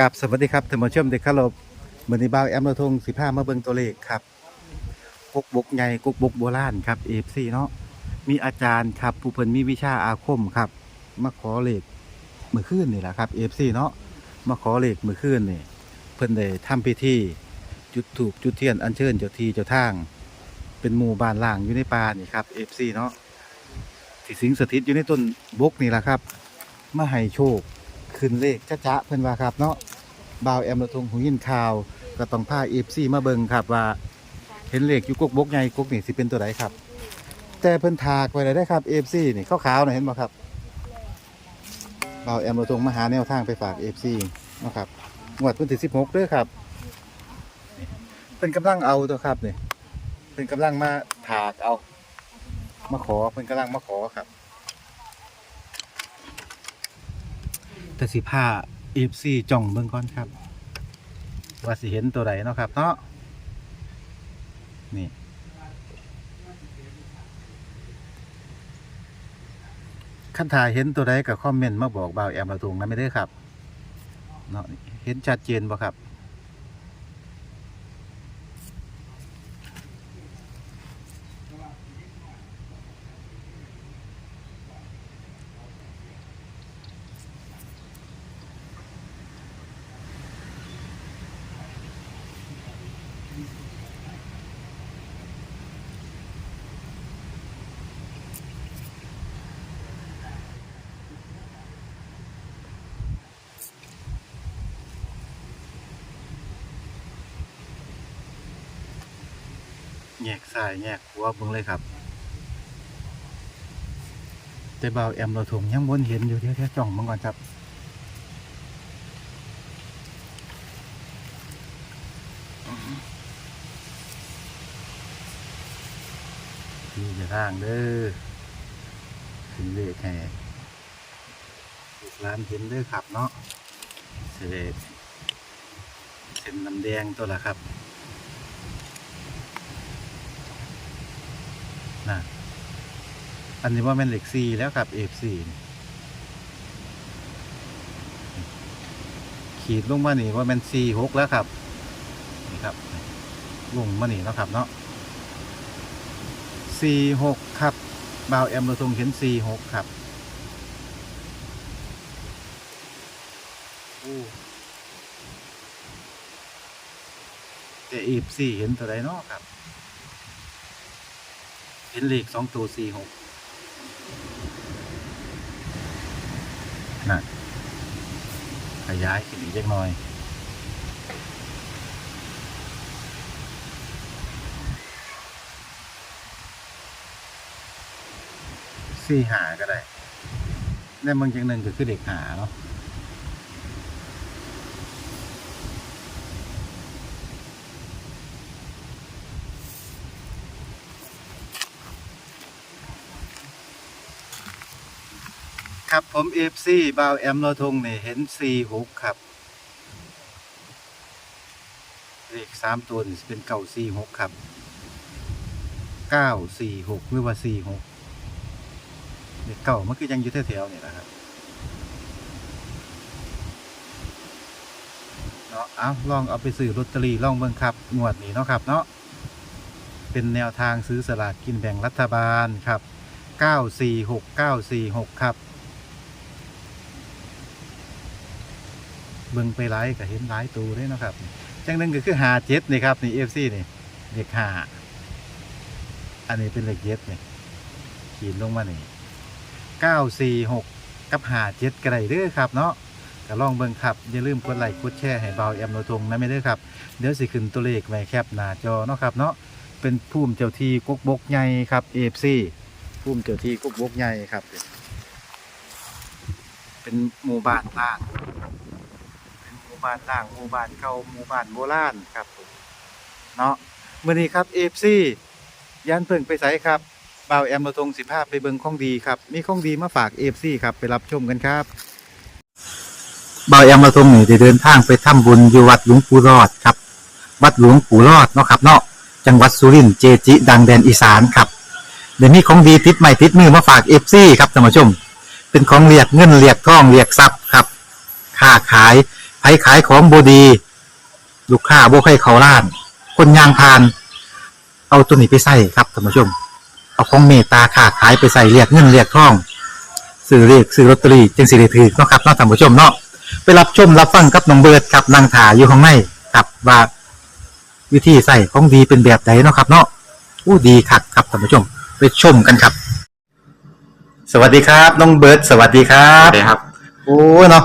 กับสวัสดีครับท่านผู้ชมเด็กขลบมือนีบ่าวแอมระทงสิพามาเบิงตัวเลขครับกุกบกใหญ่กุกบกโบราณครับเอฟซีเนาะมีอาจารย์ครับผู้เพิ่นมีวิชาอาคมครับ มาขอเลขมือคืนนี่แหละครับเอฟซีเนาะมาขอเลขมือคืนนี่เพิ่นได้ทำพิธีจุดถูกจุดเทียนอัญเชิญเจ้าที่เจ้าทาง เป็นหมู่บ้านล่างอยู่ในป่านี่ครับเอฟซีเนาะที่สิงสถิตอยู่ในต้นบกนี่แหละครับ มาให้โชคขึ้นเลขจ้าจ๊ะเพิ่นว่าครับเนาะ บ่าวแอมระทงหูยินข่าว ก็ต้องพาเอฟซีมาเบิงครับว่า เห็นเหลขอยู่กกบกใหญ่กกนี่สิเป็นตัวใดครับ แต่เพิ่นถากไว้เลยได้ครับเอฟซีนี่ขาวๆน่ะเห็นบ่ครับบ่าวแอมระทงมาหาแนวทางไปฝากเอฟซีนะครับงวดวันที่16เด้อครับเพิ่นกำลังเอาตัวครับเนี่ยเพิ่นกำลังมาถากเอา มาขอเพิ่นกำลังมาขอครับ แต่สิผ้า เอฟซีจ่องเบิ่งก่อนครับ ว่าสิเห็นตัวใดเนาะครับเนาะนี่ ขั้นถ่ายเห็นตัวใดกับคอมเมนต์มาบอกบ่าวแอมเราถูกนะไม่ได้ครับเนาะเห็นชัดเจนบ่ครับ แยกซ้ายแยกขวาเบิ่งเลยครับ แต่เบาแอมเราถงยังบนเห็นอยู่เดี๋ยวเดี๋ยวจ้องเบิ่งก่อนครับที่จะทางเด้อขึ้นเลขให้ลูกหลานเห็นเด้อครับเนาะเสด็จเส้นน้ำแดงตัวละครับ นะอันนี้ว่าเป็นเหล็กซีแล้วครับเอฟซีขีดลงมานี่ว่าเป็นซีหกแล้วครับนี่ครับลงมานี่แล้วครับเนาะสี่หกครับบาวแอมเราทรงเห็นสี่หกครับโอ้แต่อีบสี่เห็นตัวใดเนาะครับ เห็นเลขสองตัวสี่หกนั่นขยายขึ้นอีกเล็กน้อย สี่หาก็ได้ในบางอย่างหนึ่งก็คือเด็กหาเนาะ ครับผมเอฟซีบาวแอมโลทงเนี่ยเห็นสี่หกครับเลขสามตัวนี่สิเป็นเก้าสี่หกครับเก้าสี่หกหรือว่าสี่หกเด็กเก่ามันคือยังอยู่แถวๆนี่แหละครับเนาะเอาลองเอาไปซื้อลอตเตอรี่ลองเบิ่งครับงวดนี้เนาะครับเนาะเป็นแนวทางซื้อสลากกินแบ่งรัฐบาลครับ 946 946 ครับ เบิ่งไปหลายก็เห็นหลายตัวเลยเนาะครับจังหนึงก็คือหาเจ็ดนี่ครับนี่ FC นี่เด็กหาอันนี้เป็นเลขเจ็ดนี่ขีดลงมานี่เก้าสี่หกกับหาเจ็ดกระไรเด้อครับเนาะก็ลองเบิ่งครับ อย่าลืมกดไลค์กดแชร์ให้เบาแอมโนทงนะไม่เด้อครับ เดี๋ยวสิขึ้นตัวเลขไว้แคปหน้าจอเนาะครับเนาะเป็นภูมิเจ้าที่กกบกใหญ่ครับเอฟซีภูมิเจ้าที่กกบกใหญ่ครับ เป็นหมู่บ้านล่างเป็น บ้านล่างหมู่บ้านเก่าหมู่บ้านโบราณครับผมเนาะมื้อนี้ครับเอฟซียันเพิ่งไปไสครับบ่าวแอมเราทงสิภาพไปเบิงของดีครับมีของดีมาฝากเอฟซีครับไปรับชมกันครับบ่าวแอมเราทงนี่ได้เดินทางไปทำบุญอยู่วัดหลวงปู่รอดครับ วัดหลวงปู่รอดเนาะครับเนาะจังหวัดสุรินทร์เจจิ ดังแดนอีสานครับเดี๋ยวมีของดีติดใหม่ติดมือมาฝากเอฟซีครับท่านผู้ชม เป็นของเรียกเงินเรียกทองเรียกทรัพย์ครับ ค้าขาย ไผขายของบดี ลูกค้าบ่ใครเขาล้าน คนยางพาน เอาตัวนี้ไปใส่ครับท่านผู้ชม เอาของเมตตาค้าขายไปใส่เรียกเงินเรียกทองซื้อเรียกซื้อลอตเตอรี่จึงสิได้ถือเนาะครับเนาะท่านผู้ชมเนาะไปรับชมรับฟังกับน้องเบิร์ดครับนางถาอยู่ข้างในครับว่าวิธีใส่ของดีเป็นแบบไหนเนาะครับ เนาะอู้ดีคักครับท่านผู้ชม ไปชมกันครับ สวัสดีครับ น้องเบิร์ดสวัสดีครัครับบครับ โอ้เนาะ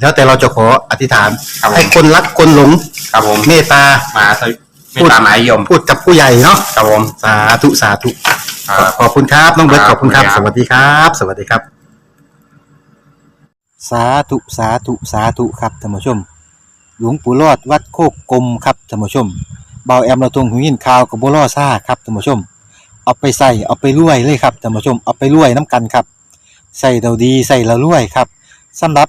แล้วแต่เราจะขออธิษฐาน ครับผม ให้คนรักคนหลงครับผมเมตตา มาสวิไม่ตามหมายยมพูดกับผู้ใหญ่เนาะครับผม สาธุสาธุ ครับ ขอบคุณครับน้องเบิร์ตคขรับอบคุณครับขอบสคุณครับวัสดีครับ สวัสดีครับ สาธุสาธุสาธุครับท่านผู้ชม หลวงปู่รอดวัดโคกกลมครับท่านผู้ชมเบาแอมเราตรงหูยินข่าวกับบัวล่อซ่าครับท่านผู้ชม เอาไปใส่เอาไปรวยเลยครับท่านผู้ชมเอาไปรวยน้ำกันครับใส่เราดีใส่เรารวยครับสำหรับ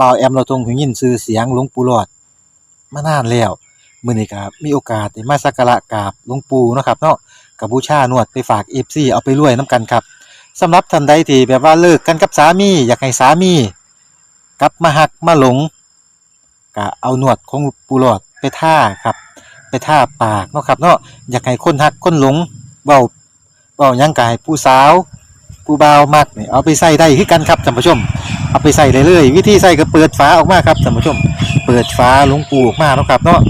บ่าวแอมเราทรงหูยินชื่อเสียงหลวงปู่หลอดมานานแล้วมื้อนี้ก็มีโอกาสได้มาสักการะกราบหลวงปู่เนาะครับเนาะกับบูชานวดไปฝาก FC เอาไปรวยนํกันครับสำหรับท่านใดที่แบบว่าเลิกกันกับสามี อยากให้สามี กลับมาหักมาหลงก็เอาหนวดของปูหลอดไปท่าครับ ไปท่าปากเนาะครับเนาะอยากให้คนหักคนหลงเบาเบายังกายผู้สาว ผู้บ่าวมักนี่เอาไปใส่ได้คือกันครับท่านผู้ชม เอาไปใส่เลยเลยวิธีใส่ก็เปิดฝาออกมาครับท่านผู้ชม เปิดฝาหลวงปูออกมาเนาะครับเนาะ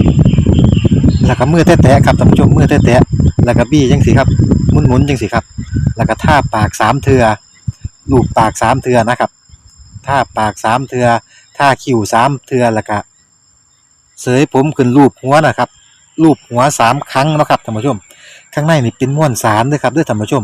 แล้วก็มือแตะๆครับท่านผู้ชมมือแตะๆแล้วก็บี้จังสิครับหมุนๆจังสิครับ แล้วก็ท่าปากสามเทือลูบปากสามเทือนะครับท่าปากสามเทือท่าคิ้วสามเทือแล้วก็เสยผมขึ้นรูปหัวนะครับรูปหัวสามครั้งนะครับท่านผู้ชม ข้างในนี่เป็นม้วนสารด้วยครับด้วยท่านผู้ชม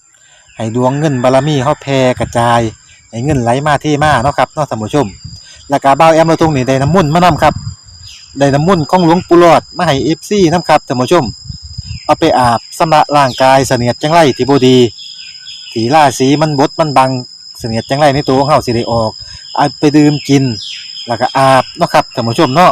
ให้ดวงเงินบารมีเฮาแผ่กระจายให้เงินไหลมาเทมาเนาะครับเนาะท่านผู้ชมแล้วก็เบาแอมเราทุงนี่ได้น้ำมุ่นมานํครับได้น้ำมุ่นของหลวงปู่หลอดมาให้ FC นำครับท่านผู้ชม เอาไปอาบสำระร่างกายเสนียดจังไรที่บ่ดีที่ราศีมันบดมันบังเสนียดจังไรในตัวของเฮาสิได้ออกเอาไปดื่มกิน แล้วก็อาบเนาะครับท่านผู้ชมเนาะ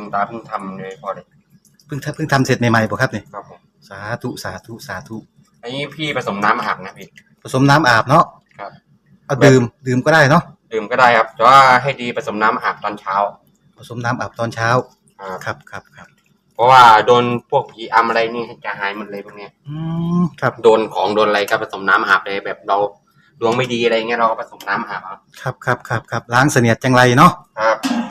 ุณ ตาเพิ่งทำเลยพอเลยเพิ่งเพิ่งทำเสร็จใหม่ๆบ่ครับนี่ครับผมสาธุสาธุสาธุอันนี้พี่ผสมน้ำอาบนะพี่ ผสมน้ำอาบเนาะครับ เอาดื่มดื่มก็ได้เนาะดื่มก็ได้ครับ แต่ว่าให้ดีผสมน้ำอาบตอนเช้า ผสมน้ำอาบตอนเช้าครับครับครับครับเพราะว่าโดนพวกผีอำอะไรนี่จะหายหมดเลยพวกเนี้ยอืมครับโดนของโดนอะไรก็ผสมน้ำอาบเลยแบบเราดวงไม่ดีอะไรเงี้ยเราก็ผสมน้ำอาบเอาครับครับครับครับล้างเสนียดจังไรเนาะครับส